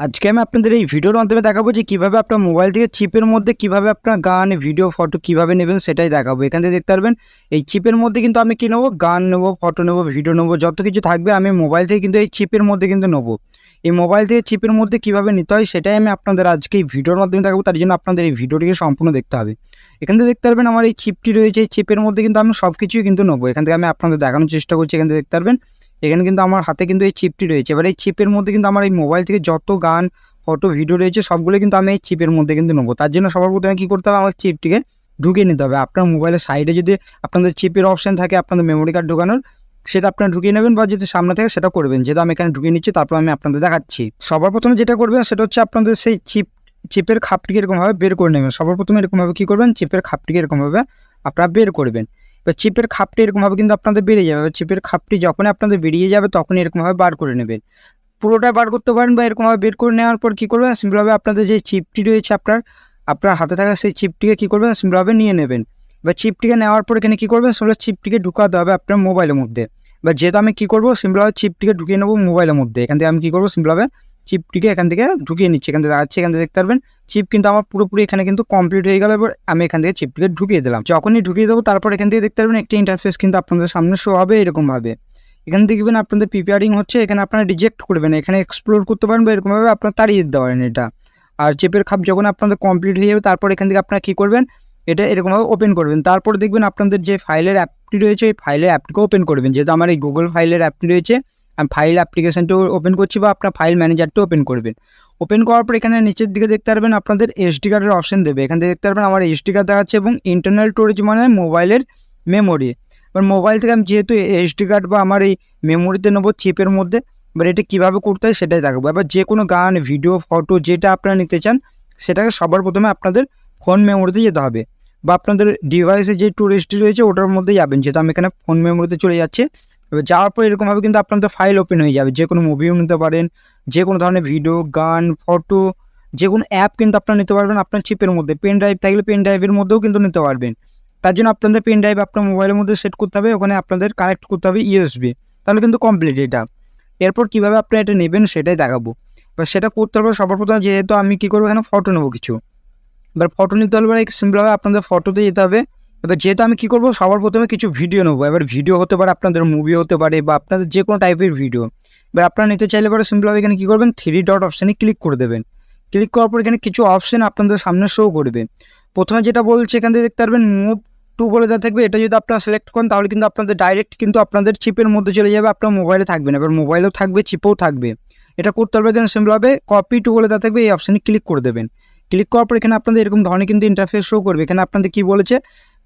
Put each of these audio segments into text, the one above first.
আজকে আমি আপনাদের এই ভিডিওর মাধ্যমে দেখাবো যে কীভাবে আপনার মোবাইল থেকে চিপের মধ্যে কীভাবে আপনার গান, ভিডিও, ফটো কীভাবে নেবেন সেটাই দেখাবো। এখান থেকে দেখতে পারবেন, এই চিপের মধ্যে কিন্তু আমি কী নেব? গান নেব, ফটো নেব, ভিডিও নেব, যত কিছু থাকবে আমি মোবাইল থেকে কিন্তু এই চিপের মধ্যে কিন্তু নেব। এই মোবাইল থেকে চিপের মধ্যে কীভাবে নিতে হয় সেটাই আমি আপনাদের আজকে এই ভিডিওর মাধ্যমে দেখাবো, তার জন্য আপনাদের এই ভিডিওটিকে সম্পূর্ণ দেখতে হবে। এখান থেকে দেখতে পারবেন আমার এই চিপটি রয়েছে, এই চিপের মধ্যে কিন্তু আমি সব কিছুই কিন্তু নেব। এখান থেকে আমি আপনাদের দেখানোর চেষ্টা করছি, এখান থেকে দেখতে পারবেন। এখানে কিন্তু আমার হাতে কিন্তু এই চিপটি রয়েছে। এবার এই চিপের মধ্যে কিন্তু আমার এই মোবাইল থেকে যত গান ফটো ভিডিও রয়েছে, সবগুলো কিন্তু আমি এই চিপের মধ্যে কিন্তু নেব। তার জন্য সবার প্রথমে কী করতে হবে? আমার চিপটিকে ঢুকিয়ে নিতে হবে। আপনার মোবাইলের সাইডে যদি আপনাদের চিপের অপশান থাকে আপনাদের মেমোরি কার্ড ঢোকানোর, সেটা আপনারা ঢুকিয়ে নেবেন বা যদি সামনে থাকে সেটা করবেন। যেটা আমি এখানে ঢুকিয়ে নিচ্ছি, তারপর আমি আপনাদের দেখাচ্ছি। সবার প্রথমে যেটা করবেন, সেটা হচ্ছে আপনাদের সেই চিপ চিপের খাপটিকে এরকমভাবে বের করে নেবেন। সবার প্রথমে এরকমভাবে কী করবেন? চিপের খাপটিকে এরকমভাবে আপনারা বের করবেন এবার চিপের খাপটি এরকমভাবে কিন্তু আপনাদের বেরিয়ে যাবে। চিপের খাপটি যখনই আপনাদের বেরিয়ে যাবে, তখনই এরকমভাবে বার করে নেবেন। পুরোটা বার করতে পারেন বা এরকমভাবে বের করে নেওয়ার পর কী করবেন? সিম্পলভাবে আপনাদের যে চিপটি রয়েছে আপনার আপনার হাতে থাকা সেই চিপটিকে কী করবেন? সিম্পলভাবে নিয়ে নেবেন। বা চিপটিকে নেওয়ার পর এখানে কী করবেন? সিম্পল চিপটিকে ঢুকাতে হবে আপনার মোবাইলের মধ্যে। বা যেহেতু আমি কী করব? সিম্পলভাবে চিপটিকে ঢুকিয়ে নেব মোবাইলের মধ্যে। এখান থেকে আমি কী করব? সিম্পলভাবে চিপটিকে এখান থেকে ঢুকিয়ে নিচ্ছি। এখান থেকে দেখাচ্ছি এখান থেকে দেখতে পারবেন চিপ কিন্তু আমার পুরোপুরি এখানে কিন্তু কমপ্লিট হয়ে গেল। এবার আমি এখান থেকে চিপটিকে ঢুকিয়ে দিলাম। যখনই ঢুকিয়ে দেবো, তারপর এখান থেকে দেখতে পারবেন একটি ইন্টারফেস কিন্তু আপনাদের সামনে শো হবে এরকমভাবে। এখানে দেখবেন আপনাদের প্রিপেয়ারিং হচ্ছে, এখানে আপনারা রিজেক্ট করবেন, এখানে এক্সপ্লোর করতে পারেন বা এরকমভাবে আপনারা তাড়িয়ে দিতে পারেন এটা। আর চেপের খাপ যখন আপনাদের কমপ্লিট হয়ে যাবে, তারপর এখান থেকে আপনারা কী করবেন, এটা এরকমভাবে ওপেন করবেন। তারপর দেখবেন আপনাদের যে ফাইলের অ্যাপটি রয়েছে, ওই ফাইলের অ্যাপটিকে ওপেন করবেন। যেহেতু আমার এই গুগল ফাইলের অ্যাপটি রয়েছে, আমি ফাইল অ্যাপ্লিকেশনটাও ওপেন করছি বা আপনার ফাইল ম্যানেজারটা ওপেন করবেন। ওপেন করার পর এখানে নিচের দিকে দেখতে পারবেন আপনাদের এসডি কার্ডের অপশন দেবে। এখান থেকে দেখতে পারবেন আমার এসডি কার্ড দেখাচ্ছে এবং ইন্টারনাল স্টোরেজ মানে মোবাইলের মেমোরি এবার মোবাইল থেকে আমি যেহেতু এসডি কার্ড বা আমার এই মেমোরিতে নেব চিপের মধ্যে, এবার এটা কীভাবে করতে হয় সেটাই দেখাবো। এবার যে কোনো গান ভিডিও ফটো যেটা আপনারা নিতে চান, সেটাকে সবার প্রথমে আপনাদের ফোন মেমোরিতে যেতে হবে। বা আপনাদের ডিভাইসে যে টুরিস্টটি রয়েছে, ওটার মধ্যে যাবেন। যেহেতু আমি এখানে ফোন মেমোরিতে চলে যাচ্ছে এবার যাওয়ার পর এরকমভাবে কিন্তু আপনাদের ফাইল ওপেন হয়ে যাবে। যে কোনো মুভিও নিতে পারেন, যে কোনো ধরনের ভিডিও গান ফটো যে কোনো অ্যাপ কিন্তু আপনারা নিতে পারবেন আপনার চিপের মধ্যে। পেন ড্রাইভ থাকলে পেন ড্রাইভের মধ্যেও কিন্তু নিতে পারবেন। তার জন্য আপনাদের পেন ড্রাইভ আপনার মোবাইলের মধ্যে সেট করতে হবে, ওখানে আপনাদের কানেক্ট করতে হবে ইউএসবি তাহলে কিন্তু কমপ্লিট এটা। এরপর কীভাবে আপনারা এটা নেবেন সেটাই দেখাবো। এবার সেটা করতে হবে সবার প্রথমে যেহেতু আমি কী করব এখানে ফটো নেব কিছু। এবার ফটো নিতে হলে সিম্পলভাবে আপনাদের ফটোতে যেতে হবে। এবার যেহেতু আমি কী করব, সবার প্রথমে কিছু ভিডিও নেব। এবার ভিডিও হতে পারে আপনাদের মুভি হতে পারে বা আপনাদের যে কোনো টাইপের ভিডিও এবার আপনারা নিতে চাইলে এবার সিম্পলভাবে এখানে কী করবেন থ্রি ডট অপশানে ক্লিক করে দেবেন। ক্লিক করার পর এখানে কিছু অপশান আপনাদের সামনে শো করবে। প্রথমে যেটা বলছে এখান থেকে দেখতে পারবেন মুভ টু বলে দেওয়া থাকবে। এটা যদি আপনারা সিলেক্ট করেন, তাহলে কিন্তু আপনাদের ডাইরেক্ট কিন্তু আপনাদের চিপের মধ্যে চলে যাবে, আপনার মোবাইলে থাকবে না। এবার মোবাইলেও থাকবে চিপেও থাকবে। এটা করতে পারবে এখানে সিম্পলভাবে কপি টু বলে দেওয়া থাকবে, এই অপশানে ক্লিক করে দেবেন। ক্লিক করার পর এখানে আপনাদের এরকম ধরনের কিন্তু ইন্টারফেস শো করবে। এখানে আপনাদের কী বলেছে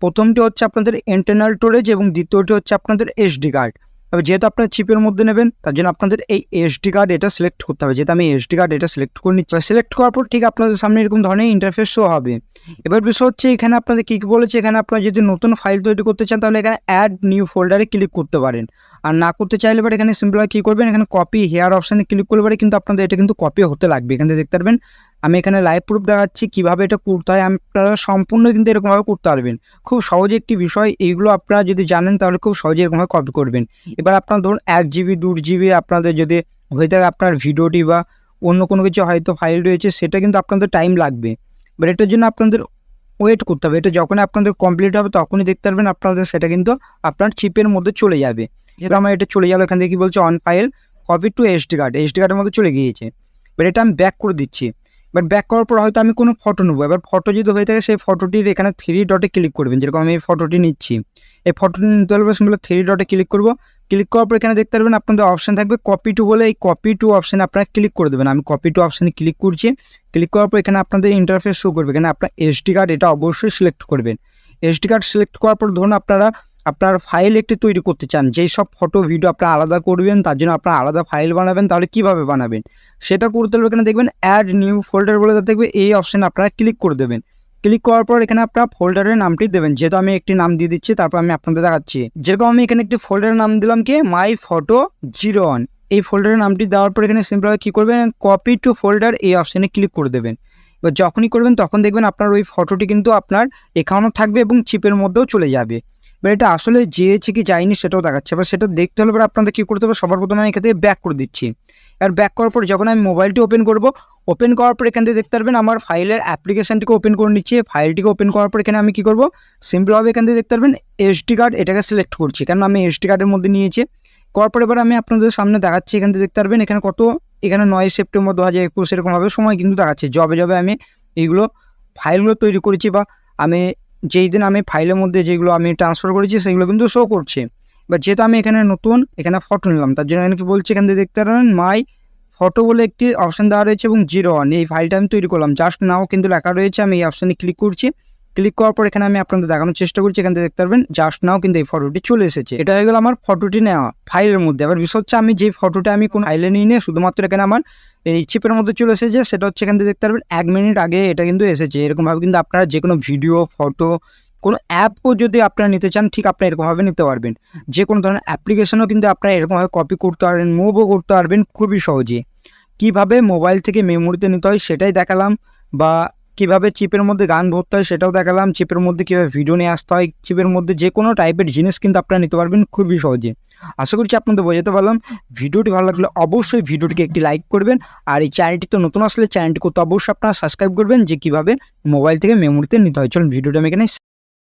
প্রথমটি হচ্ছে আপনাদের ইন্টারনাল স্টোরেজ এবং দ্বিতীয়টি হচ্ছে আপনাদের এসডি কার্ড তবে যেহেতু আপনার চিপের মধ্যে নেবেন, তার জন্য আপনাদের এই এসডি কার্ড এটা সিলেক্ট করতে হবে। যেহেতু আমি এসডি কার্ড এটা সিলেক্ট করে নিচ্ছি সিলেক্ট করার পর ঠিক আপনাদের সামনে এরকম ধরনের ইন্টারফেস শো হবে। এবার বিষয় হচ্ছে এখানে আপনাদের কী কী বলেছে, এখানে আপনারা যদি নতুন ফাইল তৈরি করতে চান, তাহলে এখানে অ্যাড নিউ ফোল্ডারে ক্লিক করতে পারেন। আর না করতে চাইলে এবার এখানে সিম্পল কী করবেন, এখানে কপি হেয়ার অপশানে ক্লিক করলে পারে কিন্তু আপনাদের এটা কিন্তু কপি হতে লাগবে। এখানে দেখতে পারবেন আমি এখানে লাইভ প্রুফ দেখাচ্ছি কীভাবে এটা করতে হয়। আপনারা সম্পূর্ণ কিন্তু এরকমভাবে করতে পারবেন। খুব সহজে একটি বিষয় এইগুলো আপনারা যদি জানেন তাহলে খুব সহজে এরকমভাবে কপি করবেন। এবার আপনার ধরুন এক জিবি দু জিবি আপনাদের যদি হয়ে থাকে আপনার ভিডিওটি বা অন্য কোনো কিছু হয়তো ফাইল রয়েছে সেটা কিন্তু আপনাদের টাইম লাগবে। এবার এটার জন্য আপনাদের ওয়েট করতে হবে। এটা যখন আপনাদের কমপ্লিট হবে তখনই দেখতে পারবেন আপনাদের সেটা কিন্তু আপনার চিপের মধ্যে চলে যাবে। যেটা আমার এটা চলে গেলো এখান থেকে কী বলছে on file copy to SD card SD কার্ডের মধ্যে চলে গিয়েছে। এবার এটা আমি ব্যাক করে দিচ্ছি। এবার ব্যাক করার পর হয়তো আমি কোনো ফটো নেব। এবার ফটো যদি হয়ে থাকে, সেই ফটোটির এখানে থ্রি ডটে ক্লিক করবেন। যেরকম আমি এই ফটোটি নিচ্ছি। এই ফটোটি নিতে হলে সিম্পল থ্রি ডটে ক্লিক করব। ক্লিক করার পর এখানে দেখতে পারবেন আপনাদের অপশান থাকবে কপি টু বলে এই কপি টু অপশানে আপনারা ক্লিক করে দেবেন। আমি কপি টু অপশানে ক্লিক করছি। ক্লিক করার পর এখানে আপনাদের ইন্টারফেস শো করবে। এখানে আপনার এসডি কার্ড এটা অবশ্যই সিলেক্ট করবেন। এসডি কার্ড সিলেক্ট করার পর ধরুন আপনারা আপনার ফাইল একটি তৈরি করতে চান, যেই সব ফটো ভিডিও আপনারা আলাদা করবেন, তার জন্য আপনারা আলাদা ফাইল বানাবেন, তাহলে কীভাবে বানাবেন? সেটা করতে হলে এখানে দেখবেন অ্যাড নিউ ফোল্ডার বলে দেখবে এই অপশানে আপনারা ক্লিক করে দেবেন। ক্লিক করার পর এখানে আপনারা ফোল্ডারের নামটি দেবেন, যেহেতু আমি একটি নাম দিয়ে দিচ্ছি, তারপর আমি আপনাদের দেখাচ্ছি। যেরকম আমি এখানে একটি ফোল্ডারের নাম দিলাম কি? মাই ফটো জিরো ওয়ান এই ফোল্ডারের নামটি দেওয়ার পর এখানে সিম্পলভাবে কী করবেন? কপি টু ফোল্ডার এই অপশানে ক্লিক করে দেবেন। এবার যখনই করবেন, তখন দেখবেন আপনার ওই ফটোটি কিন্তু আপনার এখানেও থাকবে এবং চিপের মধ্যেও চলে যাবে। এবার এটা আসলে যেয়েছে কি যায়নি সেটাও দেখাচ্ছে। এবার সেটা দেখতে হলে এবার আপনাদের কী করতে হবে? সবার প্রথমে আমি এখান থেকে ব্যাক করে দিচ্ছি। আর ব্যাক করার পর যখন আমি মোবাইলটি ওপেন করব ওপেন করার পর এখান থেকে দেখতে পারবেন আমার ফাইলের অ্যাপ্লিকেশানটিকে ওপেন করে নিচ্ছি। ফাইলটিকে ওপেন করার পর এখানে আমি কী করব? সিম্পলভাবে এখান থেকে দেখতে পারবেন এসডি কার্ড এটাকে সিলেক্ট করছি। কারণ আমি এসডি কার্ডের মধ্যে নিয়েছি। করার পর এবার আমি আপনাদের সামনে দেখাচ্ছি, এখান থেকে দেখতে পারবেন এখানে কত, এখানে নয় সেপ্টেম্বর দু হাজার একুশ এরকমভাবে সময় কিন্তু দেখাচ্ছে। জবে জবে আমি এইগুলো ফাইলগুলো তৈরি করেছি বা আমি যেই দিন আমি ফাইলের মধ্যে যেগুলো আমি ট্রান্সফার করেছি, সেগুলো কিন্তু শো করছে। বা যেহেতু আমি এখানে নতুন, এখানে ফটো নিলাম, তার জন্য এখানে কি বলছি এখান থেকে দেখতে পারেন মাই ফটো বলে একটি অপশান দেওয়া রয়েছে এবং জিরো ওয়ান এই ফাইলটা আমি তৈরি করলাম। জাস্ট নাও কিন্তু লেখা রয়েছে, আমি এই অপশানে ক্লিক করছি। ক্লিক করার পর এখানে আমি আপনাদের দেখানোর চেষ্টা করছি, এখান থেকে দেখতে পারবেন জাস্ট নাও কিন্তু এই ফটোটি চলে এসেছে। এটা হয়ে গেল আমার ফটোটি নেওয়া ফাইলের মধ্যে। এবার বিষয় হচ্ছে আমি যে ফটোটা আমি কোন ফাইলে নিয়ে নিয়ে শুধুমাত্র এখানে আমার এই চিপের মধ্যে চলে এসেছে, সেটা হচ্ছে এখান থেকে দেখতে পারবেন, এক মিনিট আগে এটা কিন্তু এসেছে। এরকমভাবে কিন্তু আপনারা যে কোনো ভিডিও ফটো কোনো অ্যাপও যদি আপনারা নিতে চান, ঠিক আপনারা এরকমভাবে নিতে পারবেন। যে কোনো ধরনের অ্যাপ্লিকেশনও কিন্তু আপনারা এরকমভাবে কপি করতে পারবেন মুভও করতে পারবেন খুবই সহজে। কীভাবে মোবাইল থেকে মেমোরিতে নিতে হয়, সেটাই দেখালাম বা কীভাবে চিপের মধ্যে গান ভরতে হয় সেটাও দেখালাম। চিপের মধ্যে কীভাবে ভিডিও নিয়ে আসতে হয়, চিপের মধ্যে যে কোনো টাইপের জিনিস কিন্তু আপনারা নিতে পারবেন খুবই সহজে। আশা করছি আপনাদের বোঝাতে পারলাম। ভিডিওটি ভালো লাগলে অবশ্যই ভিডিওটিকে একটি লাইক করবেন। আর এই চ্যানেলটি তো নতুন আসলে চ্যানেলটি করতে অবশ্যই আপনারা সাবস্ক্রাইব করবেন যে কীভাবে মোবাইল থেকে মেমোরিতে নিতে হয়। চলুন ভিডিওটা আমি এখানে